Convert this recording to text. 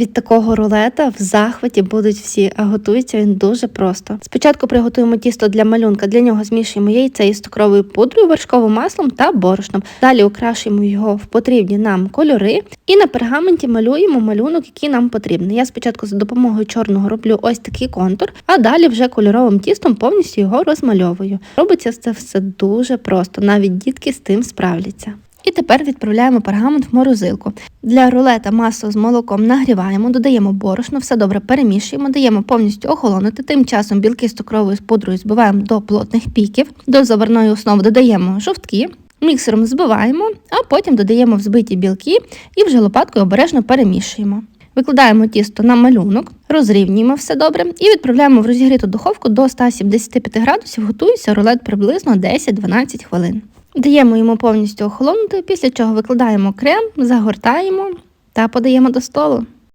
Від такого рулета в захваті будуть всі, а готується він дуже просто. Спочатку приготуємо тісто для малюнка. Для нього змішуємо яйце із цукровою пудрою, вершковим маслом та борошном. Далі окрашуємо його в потрібні нам кольори і на пергаменті малюємо малюнок, який нам потрібний. Я спочатку за допомогою чорного роблю ось такий контур, а далі вже кольоровим тістом повністю його розмальовую. Робиться це все дуже просто, навіть дітки з тим справляться. І тепер відправляємо пергамент в морозилку. Для рулета масло з молоком нагріваємо, додаємо борошно, все добре перемішуємо, даємо повністю охолонути. Тим часом білки з цукровою з пудрою збиваємо до плотних піків. До заварної основи додаємо жовтки, міксером збиваємо, а потім додаємо взбиті білки і вже лопаткою обережно перемішуємо. Викладаємо тісто на малюнок, розрівнюємо все добре і відправляємо в розігріту духовку до 175 градусів. Готується рулет приблизно 10-12 хвилин. Даємо йому повністю охолонути, після чого викладаємо крем, загортаємо та подаємо до столу.